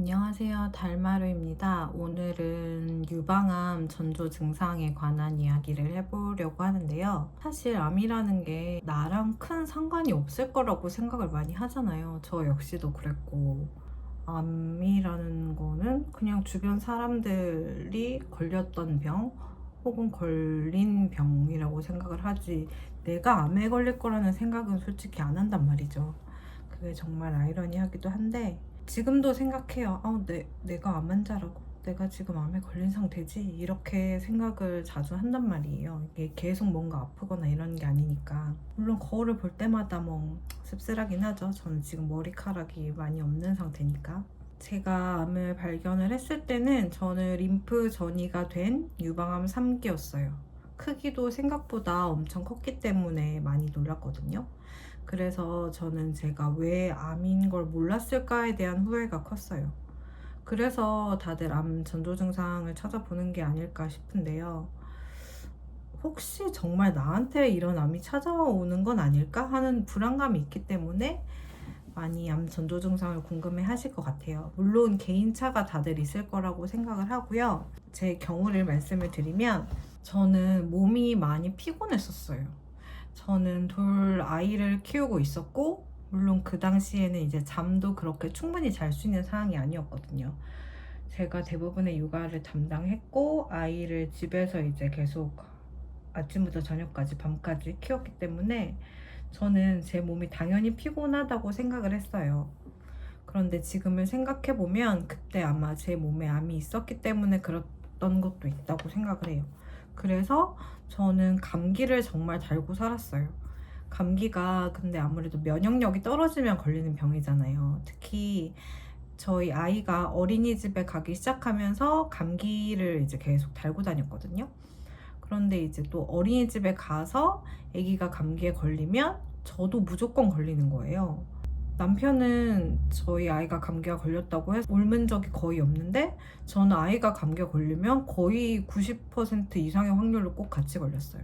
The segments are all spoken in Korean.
안녕하세요. 달마루입니다. 오늘은 유방암 전조 증상에 관한 이야기를 해보려고 하는데요. 사실 암이라는 게 나랑 큰 상관이 없을 거라고 생각을 많이 하잖아요. 저 역시도 그랬고. 암이라는 거는 그냥 주변 사람들이 걸렸던 병 혹은 걸린 병이라고 생각을 하지 내가 암에 걸릴 거라는 생각은 솔직히 안 한단 말이죠. 그게 정말 아이러니하기도 한데 지금도 생각해요. 아, 내, 내가 암 환자라고? 내가 지금 암에 걸린 상태지? 이렇게 생각을 자주 한단 말이에요. 이게 계속 뭔가 아프거나 이런 게 아니니까. 물론 거울을 볼 때마다 뭐 씁쓸하긴 하죠. 저는 지금 머리카락이 많이 없는 상태니까. 제가 암을 발견을 했을 때는 저는 림프 전이가 된 유방암 3기였어요. 크기도 생각보다 엄청 컸기 때문에 많이 놀랐거든요. 그래서 저는 제가 왜 암인 걸 몰랐을까에 대한 후회가 컸어요. 그래서 다들 암 전조 증상을 찾아보는 게 아닐까 싶은데요. 혹시 정말 나한테 이런 암이 찾아오는 건 아닐까 하는 불안감이 있기 때문에 많이 암 전조 증상을 궁금해 하실 것 같아요. 물론 개인차가 다들 있을 거라고 생각을 하고요. 제 경우를 말씀을 드리면 저는 몸이 많이 피곤했었어요. 저는 돌 아이를 키우고 있었고 물론 그 당시에는 이제 잠도 그렇게 충분히 잘 수 있는 상황이 아니었거든요. 제가 대부분의 육아를 담당했고 아이를 집에서 이제 계속 아침부터 저녁까지 밤까지 키웠기 때문에 저는 제 몸이 당연히 피곤하다고 생각을 했어요. 그런데 지금을 생각해 보면 그때 아마 제 몸에 암이 있었기 때문에 그랬던 것도 있다고 생각을 해요. 그래서 저는 감기를 정말 달고 살았어요. 감기가 근데 아무래도 면역력이 떨어지면 걸리는 병이잖아요. 특히 저희 아이가 어린이집에 가기 시작하면서 감기를 이제 계속 달고 다녔거든요. 그런데 이제 또 어린이집에 가서 아기가 감기에 걸리면 저도 무조건 걸리는 거예요. 남편은 저희 아이가 감기가 걸렸다고 해서 옮은 적이 거의 없는데 저는 아이가 감기에 걸리면 거의 90% 이상의 확률로 꼭 같이 걸렸어요.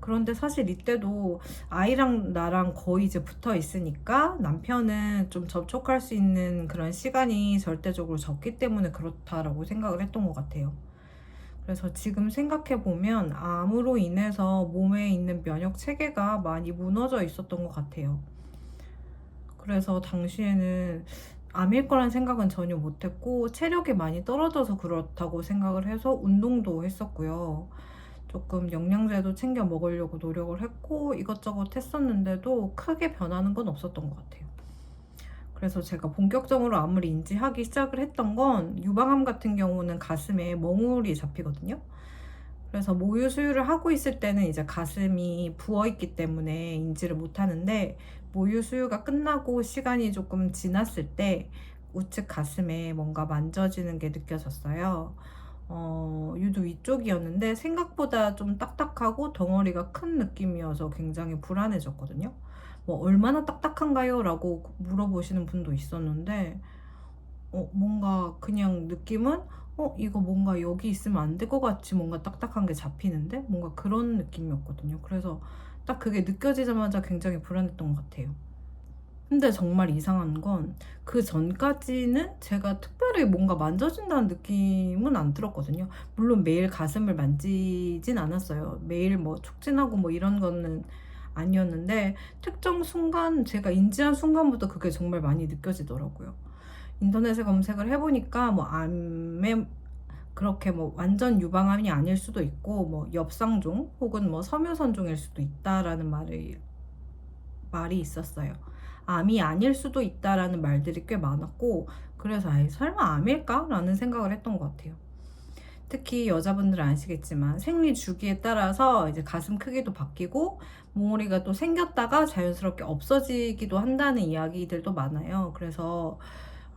그런데 사실 이때도 아이랑 나랑 거의 이제 붙어 있으니까 남편은 좀 접촉할 수 있는 그런 시간이 절대적으로 적기 때문에 그렇다라고 생각을 했던 것 같아요. 그래서 지금 생각해 보면 암으로 인해서 몸에 있는 면역 체계가 많이 무너져 있었던 것 같아요. 그래서 당시에는 암일 거란 생각은 전혀 못했고 체력이 많이 떨어져서 그렇다고 생각을 해서 운동도 했었고요. 조금 영양제도 챙겨 먹으려고 노력을 했고 이것저것 했었는데도 크게 변하는 건 없었던 것 같아요. 그래서 제가 본격적으로 암을 인지하기 시작을 했던 건 유방암 같은 경우는 가슴에 멍울이 잡히거든요. 그래서 모유 수유를 하고 있을 때는 이제 가슴이 부어 있기 때문에 인지를 못 하는데 모유 수유가 끝나고 시간이 조금 지났을 때 우측 가슴에 뭔가 만져지는 게 느껴졌어요. 어, 유도 위쪽이었는데 생각보다 좀 딱딱하고 덩어리가 큰 느낌이어서 굉장히 불안해졌거든요. 뭐 얼마나 딱딱한가요? 라고 물어보시는 분도 있었는데 어, 뭔가 그냥 느낌은 어, 이거 뭔가 여기 있으면 안 될 것 같이 뭔가 딱딱한 게 잡히는데 뭔가 그런 느낌이었거든요. 그래서 딱 그게 느껴지자마자 굉장히 불안했던 것 같아요. 근데 정말 이상한 건 그 전까지는 제가 특별히 뭔가 만져준다는 느낌은 안 들었거든요. 물론 매일 가슴을 만지진 않았어요. 매일 뭐 촉진하고 뭐 이런 거는 아니었는데 특정 순간 제가 인지한 순간부터 그게 정말 많이 느껴지더라고요. 인터넷에 검색을 해보니까 뭐 암에 그렇게 뭐 완전 유방암이 아닐 수도 있고 뭐 엽상종 혹은 뭐 섬유선종일 수도 있다라는 말이 말이 있었어요. 암이 아닐 수도 있다라는 말들이 꽤 많았고 그래서 아예 설마 암일까라는 생각을 했던 것 같아요. 특히 여자분들은 아시겠지만 생리 주기에 따라서 이제 가슴 크기도 바뀌고 몽우리가 또 생겼다가 자연스럽게 없어지기도 한다는 이야기들도 많아요. 그래서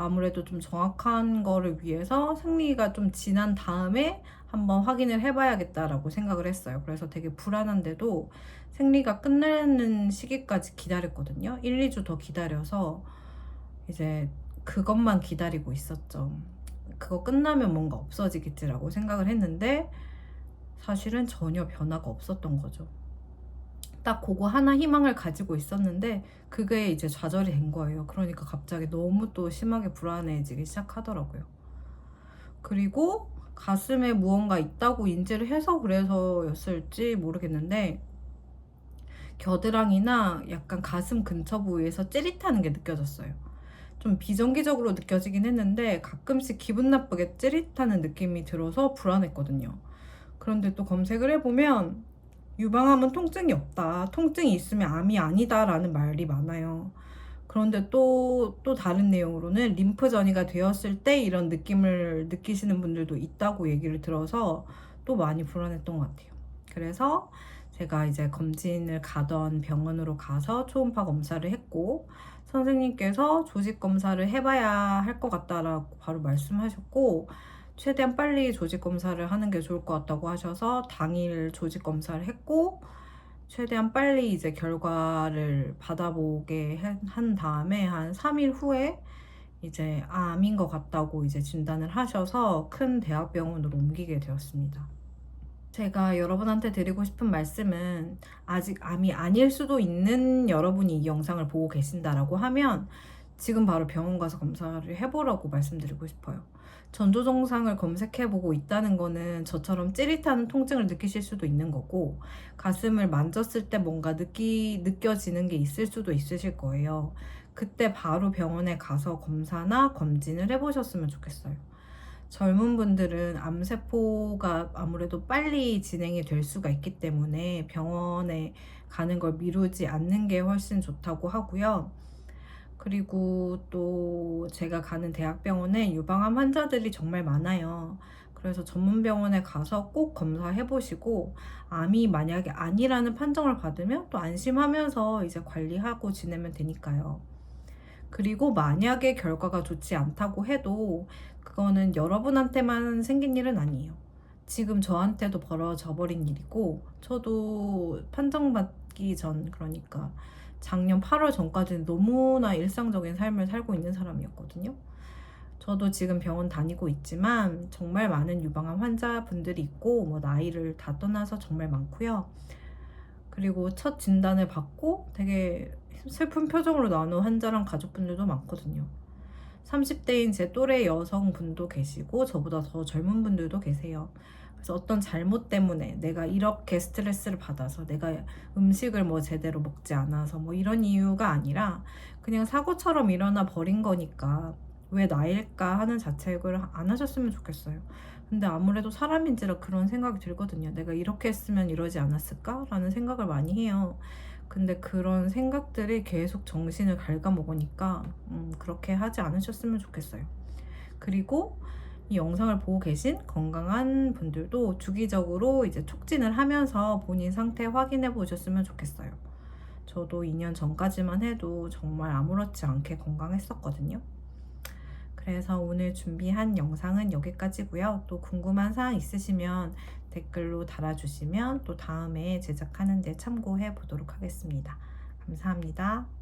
아무래도 좀 정확한 거를 위해서 생리가 좀 지난 다음에 한번 확인을 해봐야겠다라고 생각을 했어요. 그래서 되게 불안한데도 생리가 끝나는 시기까지 기다렸거든요. 1, 2주 더 기다려서 이제 그것만 기다리고 있었죠. 그거 끝나면 뭔가 없어지겠지라고 생각을 했는데 사실은 전혀 변화가 없었던 거죠. 딱 그거 하나 희망을 가지고 있었는데 그게 이제 좌절이 된 거예요. 그러니까 갑자기 너무 또 심하게 불안해지기 시작하더라고요. 그리고 가슴에 무언가 있다고 인지를 해서 그래서였을지 모르겠는데 겨드랑이나 약간 가슴 근처 부위에서 찌릿하는 게 느껴졌어요. 좀 비정기적으로 느껴지긴 했는데 가끔씩 기분 나쁘게 찌릿하는 느낌이 들어서 불안했거든요. 그런데 또 검색을 해보면 유방암은 통증이 없다. 통증이 있으면 암이 아니다라는 말이 많아요. 그런데 또, 또 다른 내용으로는 림프 전이가 되었을 때 이런 느낌을 느끼시는 분들도 있다고 얘기를 들어서 또 많이 불안했던 것 같아요. 그래서 제가 이제 검진을 가던 병원으로 가서 초음파 검사를 했고 선생님께서 조직 검사를 해봐야 할 것 같다라고 바로 말씀하셨고 최대한 빨리 조직 검사를 하는 게 좋을 것 같다고 하셔서 당일 조직 검사를 했고 최대한 빨리 이제 결과를 받아보게 해- 한 다음에 한 3일 후에 이제 암인 것 같다고 이제 진단을 하셔서 큰 대학병원으로 옮기게 되었습니다. 제가 여러분한테 드리고 싶은 말씀은 아직 암이 아닐 수도 있는 여러분이 이 영상을 보고 계신다라고 하면 지금 바로 병원 가서 검사를 해보라고 말씀드리고 싶어요. 전조 증상을 검색해보고 있다는 거는 저처럼 찌릿한 통증을 느끼실 수도 있는 거고 가슴을 만졌을 때 뭔가 느끼, 느껴지는 게 있을 수도 있으실 거예요. 그때 바로 병원에 가서 검사나 검진을 해보셨으면 좋겠어요. 젊은 분들은 암세포가 아무래도 빨리 진행이 될 수가 있기 때문에 병원에 가는 걸 미루지 않는 게 훨씬 좋다고 하고요. 그리고 또 제가 가는 대학병원에 유방암 환자들이 정말 많아요. 그래서 전문 병원에 가서 꼭 검사해 보시고 암이 만약에 아니라는 판정을 받으면 또 안심하면서 이제 관리하고 지내면 되니까요. 그리고 만약에 결과가 좋지 않다고 해도 그거는 여러분한테만 생긴 일은 아니에요. 지금 저한테도 벌어져 버린 일이고 저도 판정받 기 전 그러니까 작년 8월 전까지는 너무나 일상적인 삶을 살고 있는 사람이었거든요. 저도 지금 병원 다니고 있지만 정말 많은 유방암 환자분들이 있고 뭐 나이를 다 떠나서 정말 많고요. 그리고 첫 진단을 받고 되게 슬픈 표정으로 나오는 환자랑 가족분들도 많거든요. 30대인 제 또래 여성분도 계시고 저보다 더 젊은 분들도 계세요. 그래서 어떤 잘못 때문에 내가 이렇게 스트레스를 받아서 내가 음식을 뭐 제대로 먹지 않아서 뭐 이런 이유가 아니라 그냥 사고처럼 일어나 버린 거니까 왜 나일까 하는 자책을 안 하셨으면 좋겠어요. 근데 아무래도 사람인지라 그런 생각이 들거든요. 내가 이렇게 했으면 이러지 않았을까 라는 생각을 많이 해요. 근데 그런 생각들이 계속 정신을 갉아먹으니까 음, 그렇게 하지 않으셨으면 좋겠어요. 그리고 이 영상을 보고 계신 건강한 분들도 주기적으로 이제 촉진을 하면서 본인 상태 확인해 보셨으면 좋겠어요. 저도 2년 전까지만 해도 정말 아무렇지 않게 건강했었거든요. 그래서 오늘 준비한 영상은 여기까지고요. 또 궁금한 사항 있으시면 댓글로 달아주시면 또 다음에 제작하는 데 참고해 보도록 하겠습니다. 감사합니다.